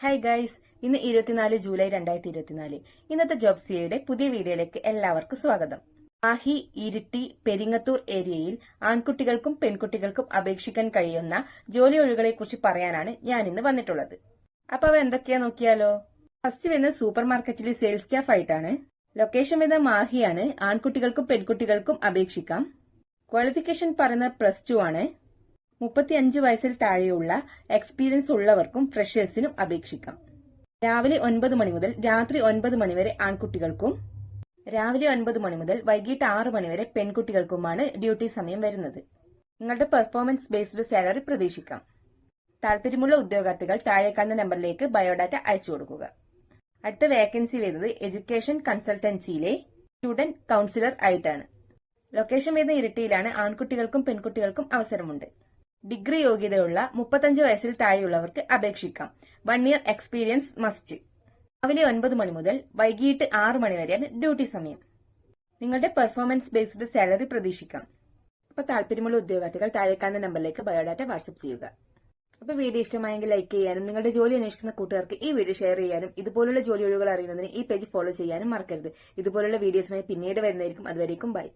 Hi guys ഇന്ന് ഇരുപത്തിനാല് July രണ്ടായിരത്തി ഇരുപത്തിനാല് ഇന്നത്തെ ജോബ് സിയയുടെ പുതിയ വീഡിയോയിലേക്ക് എല്ലാവർക്കും സ്വാഗതം. ആഹി ഇരിട്ടി പെരിങ്ങത്തൂർ ഏരിയയിൽ ആൺകുട്ടികൾക്കും പെൺകുട്ടികൾക്കും അപേക്ഷിക്കാൻ കഴിയുന്ന ജോലി ഒഴികളെ കുറിച്ച് പറയാനാണ് ഞാൻ ഇന്ന് വന്നിട്ടുള്ളത്. അപ്പൊ അവ എന്തൊക്കെയാ നോക്കിയാലോ? ഫസ്റ്റ് വരുന്നത് സൂപ്പർ മാർക്കറ്റിലെ സെയിൽസ് സ്റ്റാഫ് ആയിട്ടാണ്. ലൊക്കേഷൻ വരുന്ന മാഹിയാണ്. ആൺകുട്ടികൾക്കും പെൺകുട്ടികൾക്കും അപേക്ഷിക്കാം. ക്വാളിഫിക്കേഷൻ പറയുന്നത് പ്ലസ് ടു ആണ്. മുപ്പത്തിയഞ്ച് വയസ്സിൽ താഴെയുള്ള എക്സ്പീരിയൻസ് ഉള്ളവർക്കും ഫ്രഷേഴ്സിനും അപേക്ഷിക്കാം. രാവിലെ ഒൻപത് മണി മുതൽ രാത്രി ഒൻപത് മണി വരെ ആൺകുട്ടികൾക്കും രാവിലെ ഒൻപത് മണി മുതൽ വൈകിട്ട് ആറ് മണി വരെ പെൺകുട്ടികൾക്കുമാണ് ഡ്യൂട്ടി സമയം വരുന്നത്. നിങ്ങളുടെ പെർഫോമൻസ് ബേസ്ഡ് സാലറി പ്രതീക്ഷിക്കാം. താല്പര്യമുള്ള ഉദ്യോഗാർത്ഥികൾ താഴെ കാണുന്ന നമ്പറിലേക്ക് ബയോഡാറ്റ അയച്ചു കൊടുക്കുക. അടുത്ത വേക്കൻസി വരുന്നത് എഡ്യൂക്കേഷൻ കൺസൾട്ടൻസിയിലെ സ്റ്റുഡന്റ് കൌൺസിലർ ആയിട്ടാണ്. ലൊക്കേഷൻ വരുന്ന ഇരട്ടിയിലാണ് ആൺകുട്ടികൾക്കും പെൺകുട്ടികൾക്കും അവസരമുണ്ട്. ഡിഗ്രി യോഗ്യതയുള്ള മുപ്പത്തഞ്ച് വയസ്സിൽ താഴെയുള്ളവർക്ക് അപേക്ഷിക്കാം. വൺ ഇയർ എക്സ്പീരിയൻസ് മസ്റ്റ് രാവിലെ ഒൻപത് മണി മുതൽ വൈകിട്ട് ആറ് മണി വരെയാണ് ഡ്യൂട്ടി സമയം. നിങ്ങളുടെ പെർഫോമൻസ് ബേസ്ഡ് സാലറി പ്രതീക്ഷിക്കാം. അപ്പോൾ താല്പര്യമുള്ള ഉദ്യോഗാർത്ഥികൾ താഴെ കാണുന്ന നമ്പറിലേക്ക് ബയോഡാറ്റ വാട്സ്ആപ്പ് ചെയ്യുക. അപ്പോൾ വീഡിയോ ഇഷ്ടമായെങ്കിൽ ലൈക്ക് ചെയ്യാനും നിങ്ങളുടെ ജോലി അന്വേഷിക്കുന്ന കൂട്ടുകാർക്ക് ഈ വീഡിയോ ഷെയർ ചെയ്യാനും ഇതുപോലുള്ള ജോലി ഒഴിവുകൾ അറിയുന്നതിന് ഈ പേജ് ഫോളോ ചെയ്യാനും മറക്കരുത്. ഇതുപോലുള്ള വീഡിയോസുമായി പിന്നീട് വരുന്നതായിരിക്കും. അതുവരേക്കും ബൈ.